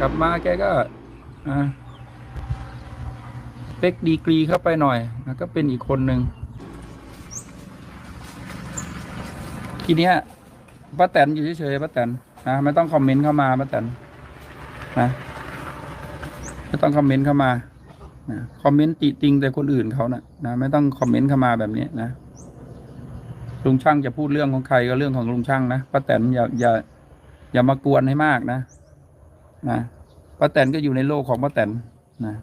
กลับมาแกก็อ่าเป๊กดีกรีเข้าไปหน่อยแล้วก็เป็นอีกคนหนึ่งทีเนี้ยป้าแตนอยู่เฉยๆป้าแตนนะไม่ต้องคอมเมนต์เข้ามาป้าแตนนะไม่ต้องคอมเมนต์เข้ามานะคอมเมนต์ติติงแต่คนอื่นเขานะนะไม่ต้องคอมเมนต์เข้ามาแบบนี้นะลุงช่างจะพูดเรื่องของใครก็เรื่องของลุงช่างนะป้าแตนอย่าอย่าอย่ามากวนให้มากนะนะ ป้าแตนก็อยู่ในโลกของป้าแตนนะ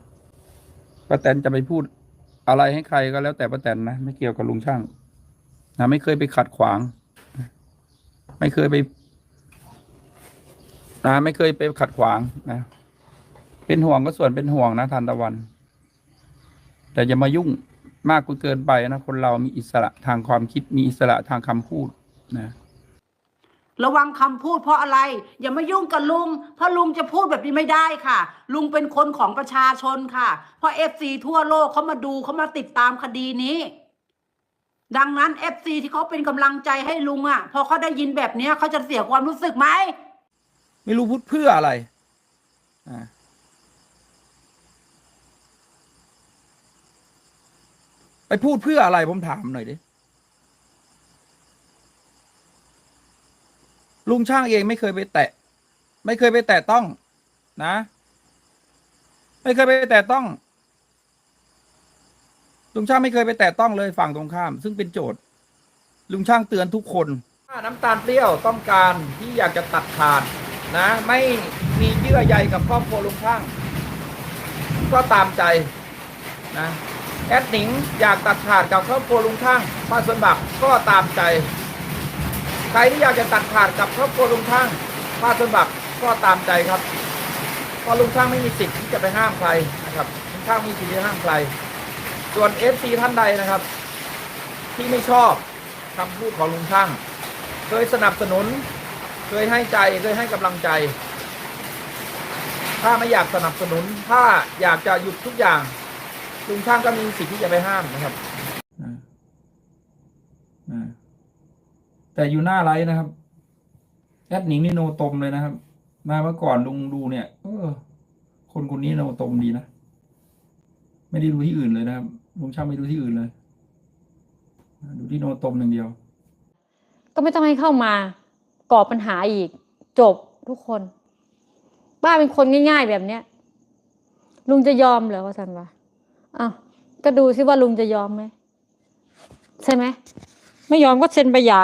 ป้าแตนจะไปพูดอะไรให้ใครก็แล้วแต่ป้าแตนนะไม่เกี่ยวกับลุงช่างนะไม่เคยไปขัดขวาง ไม่เคยไปนะไม่เคยไปขัดขวางนะเป็นห่วงก็ส่วนเป็นห่วงนะทันตะวัน แต่อย่ามายุ่งมากเกินไปนะ คนเรามีอิสระทางความคิดมีอิสระทางคำพูดนะ ระวังคำพูดเพราะอะไร อย่ามายุ่งกับลุง เพราะลุงจะพูดแบบนี้ไม่ได้ค่ะ ลุงเป็นคนของประชาชนค่ะ เพราะเอฟซีทั่วโลกเขามาดูเขามาติดตามคดีนี้ ดังนั้นเอฟซีที่เขาเป็นกำลังใจให้ลุงอะ พอเขาได้ยินแบบเนี้ยเขาจะเสียความรู้สึกไหม ไม่รู้พูดเพื่ออะไรอ่าไปพูดเพื่ออะไรผมถามหน่อยดิ ลุงช่างเองไม่เคยไปแตะ ไม่เคยไปแตะต้องนะ ไม่เคยไปแตะต้อง ลุงช่างไม่เคยไปแตะต้องเลยฝั่งตรงข้าม ซึ่งเป็นโจทย์ ลุงช่างเตือนทุกคนถ้าน้ำตาลเปรี้ยวต้องการที่อยากจะตัดขาดนะ ไม่มีเยื่อใยกับครอบครัวลุงช่าง ก็ตามใจนะแอดหนิงอยากตัดขาดกับครอบครัวลุงช่างป้าสนบักก็ตามใจ ใครที่อยากจะตัดขาดกับครอบครัวลุงช่างป้าสวนบักก็ตามใจครับเพราะลุงช่างไม่มีสิทธิ์ที่จะไปห้ามใครนะครับลุงช่างไม่มีสิทธิ์ที่จะห้ามใคร ส่วนเอฟซีท่านใดนะครับ ที่ไม่ชอบคำพูดของลุงช่าง เคยสนับสนุน เคยให้ใจเคยให้กำลังใจ ถ้าไม่อยากสนับสนุน ถ้าอยากจะหยุดทุกอย่างลุงช่างก็มีสิทธิ์ที่จะไปห้ามนะครับ อ่าอ่า แต่อยู่หน้าไลฟ์นะครับแอดหนิงนี่โนตมเลยนะครับ มาเมื่อก่อนลุงดูเนี่ยเออ คนคนนี้โนตมดีนะไม่ได้ดูที่อื่นเลยนะครับลุงช่างไม่ดูที่อื่นเลย ดูที่โนตมอย่างเดียว ก็ไม่ต้องให้เข้ามาก่อปัญหาอีก จบทุกคนป้าเป็นคนง่าย ๆ แบบเนี้ยลุงจะยอมเหรอว่าสันวะอ้าวก็ดูซิว่าลุงจะยอมไหมใช่ไหมไม่ยอมก็เซ็นใบหย่า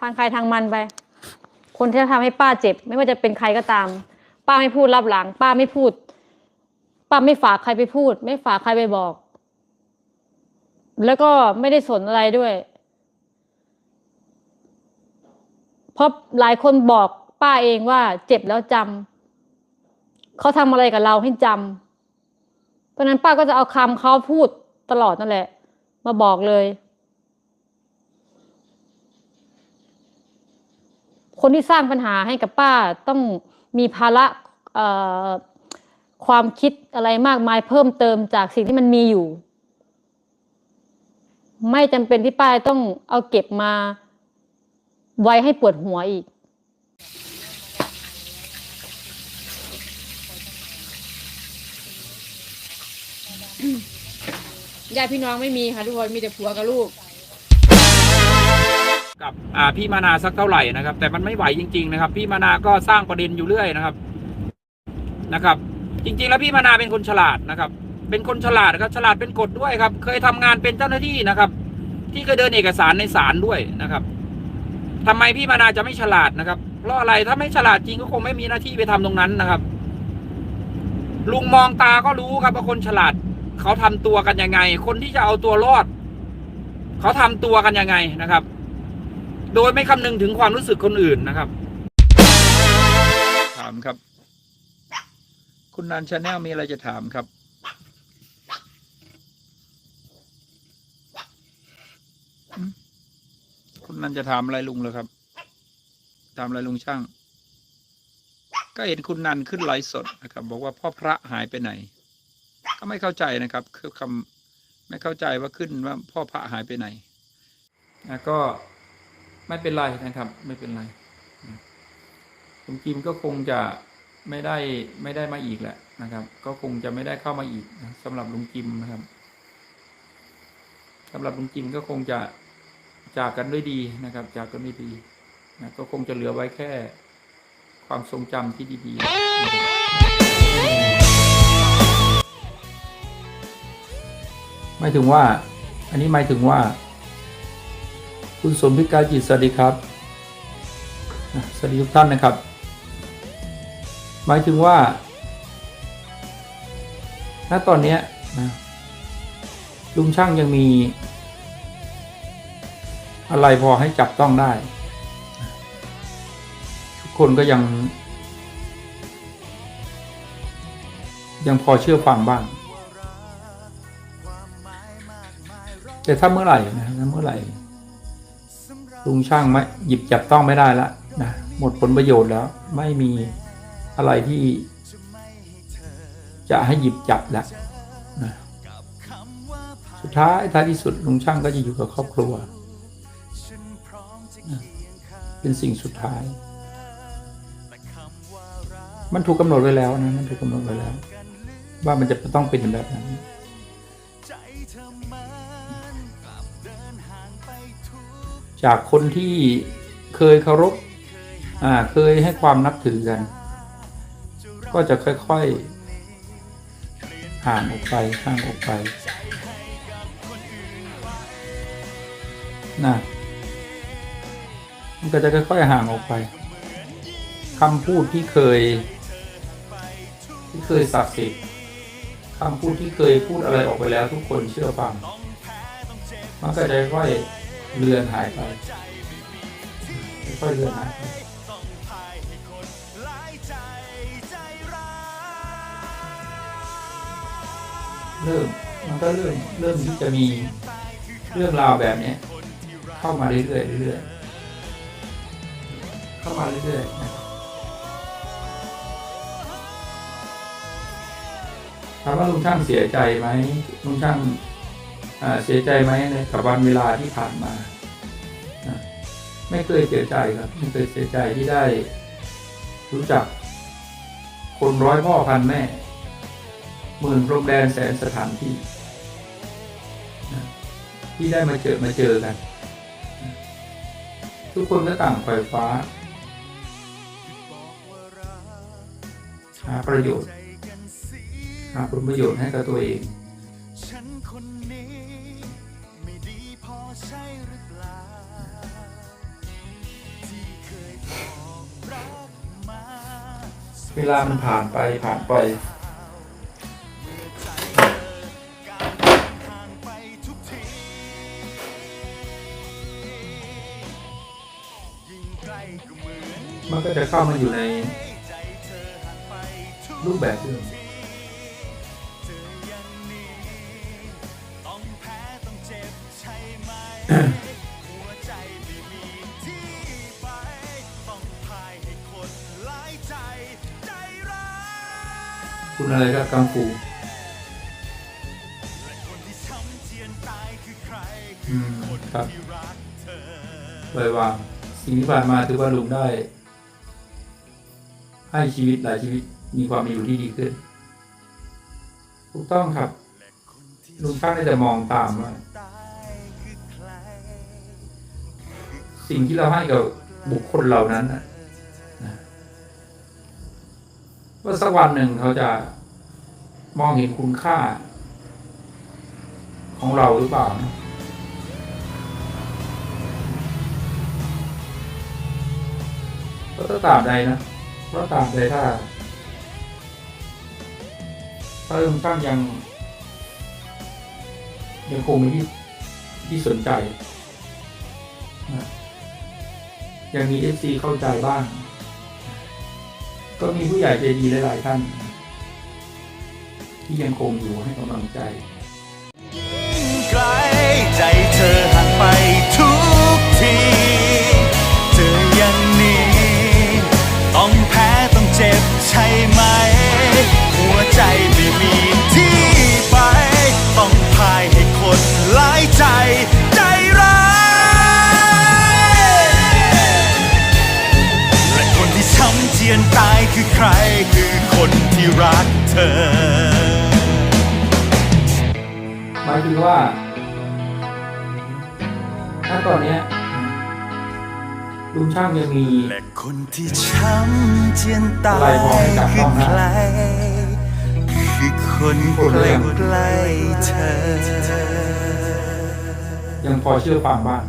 ทางใครทางมันไป คนที่จะทำให้ป้าเจ็บ ไม่ว่าจะเป็นใครก็ตาม ป้าไม่พูดรับหลัง ป้าไม่พูด ป้าไม่ฝากใครไปพูด ไม่ฝากใครไปบอก แล้วก็ไม่ได้สนอะไรด้วย เพราะหลายคนบอกป้าเองว่าเจ็บแล้วจำเขาทำอะไรกับเราให้จำเพราะฉะนั้นป้าก็จะเอาคำเขาพูดตลอดนั่นแหละ มาบอกเลย คนที่สร้างปัญหาให้กับป้าต้องมีภาระความคิดอะไรมากมายเพิ่มเติมจากสิ่งที่มันมีอยู่ ไม่จำเป็นที่ป้าต้องเอาเก็บมาไว้ให้ปวดหัวอีก ญาติพี่น้องไม่มีค่ะทุกคนมีแต่ผัวกับลูก กับพี่มานาสักเท่าไหร่นะครับ แต่มันไม่ไหวจริง ๆ นะครับ พี่มานาก็สร้างประเด็นอยู่เรื่อยนะครับนะครับ จริง ๆ แล้วพี่มานาเป็นคนฉลาดนะครับ เป็นคนฉลาดครับฉลาดเป็นกฎด้วยครับ เคยทำงานเป็นเจ้าหน้าที่นะครับ ที่เคยเดินเอกสารในศาลด้วยนะครับทำไมพี่มานาจะไม่ฉลาดนะครับเพราะอะไรถ้าไม่ฉลาดจริงก็คงไม่มีหน้าที่ไปทำตรงนั้นนะครับ ลุงมองตาก็รู้ครับว่าคนฉลาดเขาทำตัวกันยังไง คนที่จะเอาตัวรอด เขาทำตัวกันยังไงนะครับ โดยไม่คำนึงถึงความรู้สึกคนอื่นนะครับ ถามครับ คุณนันชาแนลมีอะไรจะถามครับ คุณนันจะถามอะไรลุงเลยครับ ถามอะไรลุงช่าง ก็เห็นคุณนันขึ้นไลฟ์สดนะครับ บอกว่าพ่อพระหายไปไหน ก็ไม่เข้าใจนะครับ คือคำไม่เข้าใจว่าขึ้นว่าพ่อพระหายไปไหนนะก็ ไม่เป็นไรนะครับ ไม่เป็นไรคุณกิมก็คงจะไม่ได้ไม่ได้มาอีกแหละนะครับ ก็คงจะไม่ได้เข้ามาอีกนะสำหรับลุงจิมนะครับสำหรับลุงจิมก็คงจะจากกันด้วยดีนะครับ จากกันด้วยดีนะก็คงจะเหลือไว้แค่ความทรงจำที่ดีๆนะครับหมายถึงว่า อันนี้หมายถึงว่า คุณสมพิการจิตสวัสดีครับ สวัสดีทุกท่านนะครับ หมายถึงว่า ณ ตอนนี้นะลุงช่างยังมี อะไรพอให้จับต้องได้ ทุกคนก็ยัง ยังพอเชื่อฟังบ้าง แต่ถ้าเมื่อไหร่นะถ้าเมื่อไหร่ ลุงช่างไม่หยิบจับต้องไม่ได้ละนะหมดผลประโยชน์แล้ว ไม่มีอะไรที่ จะให้หยิบจับแล้วนะสุดท้ายท้ายที่สุดลุงช่างก็จะอยู่กับครอบครัว เป็นสิ่งสุดท้าย มันถูกกำหนดไว้แล้วนะมันถูกกำหนดไว้แล้ว ว่ามันจะต้องเป็นแบบนั้น จากคนที่เคยเคารพอ่าเคยให้ความนับถือกัน ก็จะค่อยๆห่างออกไปห่างออกไปนะมันก็จะค่อยๆห่างออกไปคำพูดที่เคย ที่เคยศักดิ์สิทธิ์คำพูดที่เคยพูดอะไรออกไปแล้วทุกคนเชื่อฟังมันก็จะค่อยๆ เลือนหายไปค่อยเลือนหายไปเริ่มมันก็เริ่มเริ่มที่จะมีเรื่องราวแบบเนี้ยเข้ามาเรื่อยๆเรื่อยๆเข้ามาเรื่อยๆนะครับถามว่าลุงช่างเสียใจไหมลุงช่าง เสียใจไหมในกับวันเวลาที่ผ่านมา ไม่เคยเสียใจครับไม่เคยเสียใจที่ได้ รู้จัก คนร้อยพ่อพันแม่หมื่นพรมแดนแสนสถานที่ ที่ได้มาเจอมาเจอกัน ทุกคนก็ต่างไฟฟ้า หาประโยชน์หาผลประโยชน์ให้กับตัวเอง ใช่หรือเปล่า ที่เคยบอกรักมา เวลามันผ่านไปผ่านไปห่างไปทุกที ยิ่งใกล้ก็เหมือนมันก็จะเข้ามาอยู่ใน ใจเธอห่างไปทุก รูปแบบเดิม คุณอะไรก็กังฟูแลายคือใครอืมครับที่รักปล่อยวางสิ่งที่ผ่านมาถือว่าลุงได้ ให้ชีวิตหลายชีวิตมีความเป็นอยู่ที่ดีขึ้น ถูกต้องครับลุงช่างได้แต่มองตามว่า สิ่งที่เราให้กับบุคคลเหล่านั้นนะว่าสักวันหนึ่งเขาจะมองเห็นคุณค่า ของเราหรือเปล่านะก็ถ้าตาบใดนะเพราะตาบใดถ้าถ้าลุงช่างยัง ยังคงมีที่ที่สนใจนะ ยังมีเอฟซีเข้าใจบ้าง ก็มีผู้ใหญ่ใจดีหลาย ๆ ท่าน ที่ยังคงอยู่ให้กำลังใจไกลใจเธอห่างไปทุกที เธอยังนี้ต้องแพ้ต้องเจ็บใช่ไหม หัวใจ ลุงช่างยังมีและคนที่ช้ำเจียนตาอะไรพอยให้จับคืต้อองนะใครคือคนใกล้ใกล้ๆเธอ ยังพอเชื่อฟังบ้าง